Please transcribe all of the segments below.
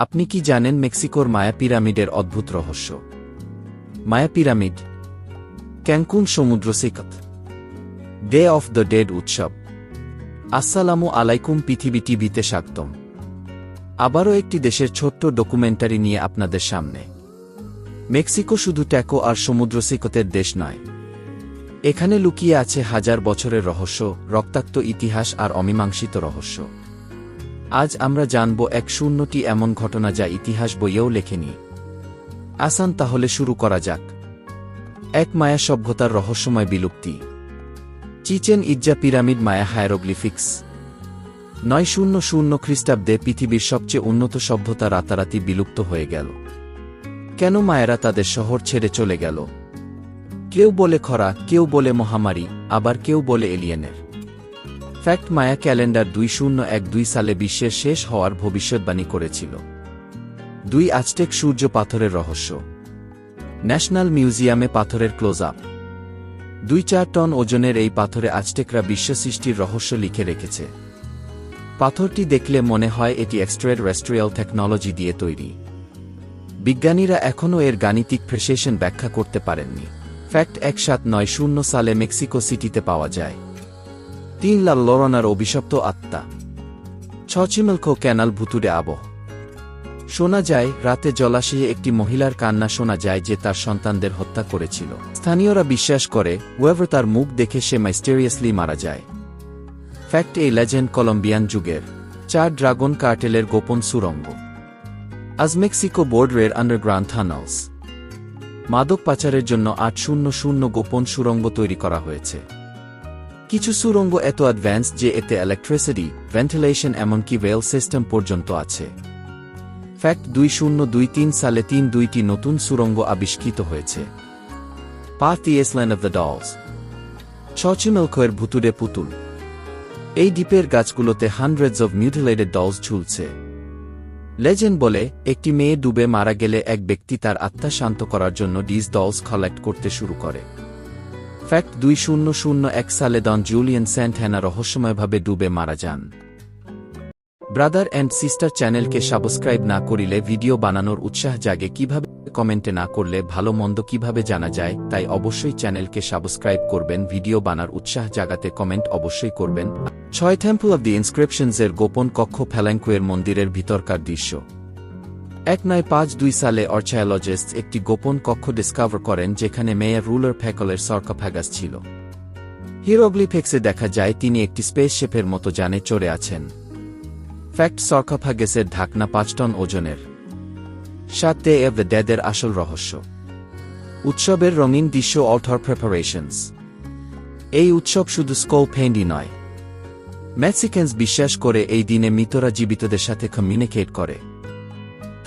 আপনি কি জানেন মেক্সিকোর মায়া পিরামিডের অদ্ভুত রহস্য? মায়া পিরামিড ক্যাঙ্কুন সমুদ্র সৈকত, ডে অফ দ্য ডেড উৎসব। আসসালামু আলাইকুম পৃথিবী টিভিতে স্বাগতম। আবারও একটি দেশের ছোট্ট ডকুমেন্টারি নিয়ে আপনাদের সামনে। মেক্সিকো শুধু ট্যাকো আর সমুদ্র সৈকতের দেশ নয়। এখানে লুকিয়ে আছে হাজার বছরের রহস্য, রক্তাক্ত ইতিহাস আর অমীমাংসিত রহস্য। আজ আমরা জানব এক শূন্যটি এমন ঘটনা যা ইতিহাস বইয়েও লেখেনি। আসান, তাহলে শুরু করা যাক। এক মায়া সভ্যতার রহস্যময় বিলুপ্তি। Chichen Itza pyramid Maya hieroglyphics. নয় শূন্য শূন্য খ্রিস্টাব্দে পৃথিবীর সবচেয়ে উন্নত সভ্যতা রাতারাতি বিলুপ্ত হয়ে গেল। কেন মায়েরা তাদের শহর ছেড়ে চলে গেল? কেউ বলে খরা, কেউ বলে মহামারী, আবার কেউ বলে এলিয়েনের। ফ্যাক্ট মায়া ক্যালেন্ডার দুই শূন্য এক দুই সালে বিশ্বের শেষ হওয়ার ভবিষ্যৎবাণী করেছিল। দুই আজটেক সূর্য পাথরের রহস্য। ন্যাশনাল মিউজিয়ামে পাথরের ক্লোজ আপ দুই চার টন ওজনের এই পাথরে আজটেকরা বিশ্ব সৃষ্টির রহস্য লিখে রেখেছে। পাথরটি দেখলে মনে হয় এটি এক্সট্রেড রেস্ট্রিয়াল টেকনোলজি দিয়ে তৈরি। বিজ্ঞানীরা এখনও এর গাণিতিক প্রেসেশন ব্যাখ্যা করতে পারেননি। ফ্যাক্ট এক সাত নয় শূন্য সালে মেক্সিকো সিটিতে পাওয়া যায়। তিন লাল লরনার অভিশপ্ত আত্মা। ছচিমেলকো ক্যানাল ভুতুরে আবহ। শোনা যায়, রাতে জলাশয়ে একটি মহিলার কান্না শোনা যায় যে তার সন্তানদের হত্যা করেছিল। স্থানীয়রা বিশ্বাস করে ওয়েভার তার মুখ দেখে সে মাইস্টেরিয়াসলি মারা যায়। ফ্যাক্ট এই লেজেন্ড কলম্বিয়ান যুগের। চার ড্রাগন কার্টেলের গোপন সুরঙ্গ। আজ মেক্সিকো বোর্ডরের আন্ডারগ্রাউন্ড থানালস মাদক পাচারের জন্য আট শূন্য শূন্য গোপন সুরঙ্গ তৈরি করা হয়েছে। কিছু সুরঙ্গ এত অ্যাডভান্স যে এতে ইলেকট্রিসিটি ভেন্টিলেশন এমনকি রেল সিস্টেম পর্যন্ত আছে। ফ্যাক্ট দুই শূন্য দুই তিন সালে তিন দুইটি নতুন সুরঙ্গ আবিষ্কৃত হয়েছে। পা তিয়েসল্যান্ড অব দ্য ডলস ছচিমেলকোয়ের ভুতুরে পুতুল। এই দ্বীপের গাছগুলোতে হান্ড্রেডস অব মিউটিলেটেড ডলস ঝুলছে। লেজেন্ড বলে, একটি মেয়ে ডুবে মারা গেলে এক ব্যক্তি তার আত্মা শান্ত করার জন্য ডিজ ডলস কালেক্ট করতে শুরু করে। ফ্যাক্ট দুই শূন্য শূন্য এক সালে ডন জুলিয়ান সেন্ট হ্যানা রহস্যময়ভাবে ডুবে মারা যান। ব্রাদার অ্যান্ড সিস্টার চ্যানেলকে সাবস্ক্রাইব না করিলে ভিডিও বানানোর উৎসাহ জাগে কীভাবে, কমেন্টে না করলে ভালো মন্দ কীভাবে জানা যায়, তাই অবশ্যই চ্যানেলকে সাবস্ক্রাইব করবেন, ভিডিও বানার উৎসাহ জাগাতে কমেন্ট অবশ্যই করবেন। ছয় টেম্পল অব দি ইনস্ক্রিপশনসের গোপন কক্ষ ফ্যালাঙ্কুয়ের মন্দিরের ভিতরকার দৃশ্য। এক নয় পাঁচ দুই সালে অর্চায়োলজিস্ট একটি গোপন কক্ষ ডিসকভার করেন যেখানে মেয়ার রুলার ফ্যাকলের সর্কাফ্যাগাস ছিল। হিরোগ্লিফেক্সে দেখা যায় তিনি একটি স্পেস স্পেসশেপের মতো জানে চড়ে আছেন। ফ্যাক্ট সর্কাফাগেসের ঢাকনা পাঁচ টন ওজনের। সাত ডে অব দ্য ডেদের আসল রহস্য। উৎসবের রঙিন দৃশ্য অল্টার প্রেপারেশনস এই উৎসব শুধু স্কোপ ফেন্ডি নয়। মেক্সিকানস বিশ্বাস করে এই দিনে মৃতরা জীবিতদের সাথে কমিউনিকেট করে।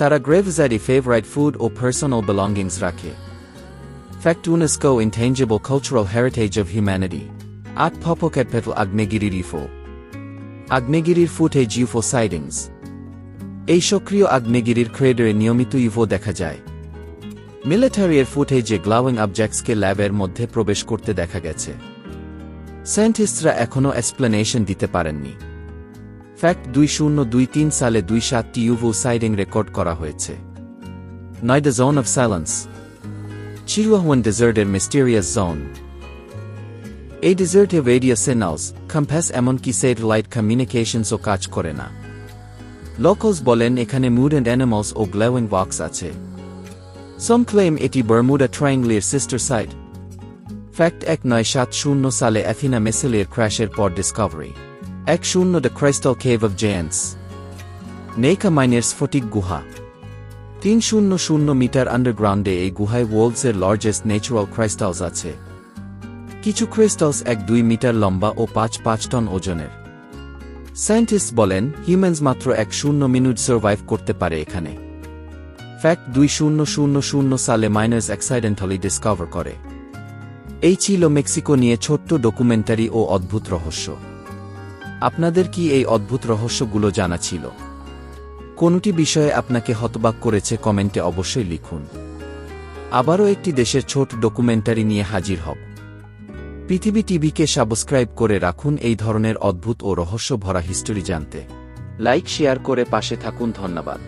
তারা গ্রেভজারি ফেভারাইট ফুড ও পার্সোনাল বিলঙ্গিংস রাখে। Fact UNESCO intangible cultural heritage of humanity আট ফপকেট পেটল আগ্নেগিরি রিফো আগ্নেগিরির ফুটেজ ইউফো সাইডিংস এই সক্রিয় আগ্নেগিরির ক্রেডারে নিয়মিত ইউফো দেখা যায় মিলিটারির ফুটেজে গ্লাউইং অবজেক্টসকে ল্যাবের মধ্যে প্রবেশ করতে দেখা গেছে সায়েন্টিস্টরা এখনও এক্সপ্লেনেশন দিতে পারেননি ফ্যাক্ট দুই শূন্য দুই তিন সালে দুই সাতটি ইউভো সাইডিং রেকর্ড করা হয়েছে। নয় the zone of silence Chihuahuan ডেজার্টের mysterious zone এই ডেজার্টে রেডিও সিগন্যালস কম্প্যাস এমনকি স্যাটেলাইট কমিউনিকেশনসও কাজ করে না। লোকলস বলেন এখানে মুড অ্যান্ড অ্যানিমালস ও গ্লেউইং ওয়াক্স আছে। সম ক্লেম এটি বারমুডা ট্রায়াঙ্গলের সিস্টার সাইট ফ্যাক্ট এক নয় সাত শূন্য সালে অ্যাথিনা মেসেলের ক্র্যাশের পর ডিসকভারি এক শূন্য the crystal cave of giants Naica মাইনের স্ফটিক গুহা। তিন শূন্য শূন্য মিটার আন্ডারগ্রাউন্ডে এই গুহায় ওয়ার্ল্ডসের লার্জেস্ট ন্যাচুরাল ক্রাইস্টালস আছে। কিছু ক্রিস্টালস এক দুই মিটার লম্বা ও পাঁচ পাঁচ টন ওজনের। সায়েন্টিস্ট বলেন হিউম্যানস মাত্র এক শূন্য মিনিট সার্ভাইভ করতে পারে এখানে। ফ্যাক্ট দুই শূন্য শূন্য শূন্য সালে মাইনার্স অ্যাক্সাইডেন্টালি ডিসকভার করে। এই ছিল মেক্সিকো নিয়ে ছোট্ট ডকুমেন্টারি ও অদ্ভুত রহস্য। আপনাদের কি এই অদ্ভুত রহস্যগুলো জানা ছিল? কোনটি বিষয়ে আপনাকে হতবাক করেছে কমেন্টে অবশ্যই লিখুন। আবারও একটি দেশের ছোট ডকুমেন্টারি নিয়ে হাজির হব। পৃথিবী টিভিকে সাবস্ক্রাইব করে রাখুন এই ধরনের অদ্ভুত ও রহস্য ভরা হিস্টোরি জানতে। লাইক, শেয়ার করে পাশে থাকুন, ধন্যবাদ।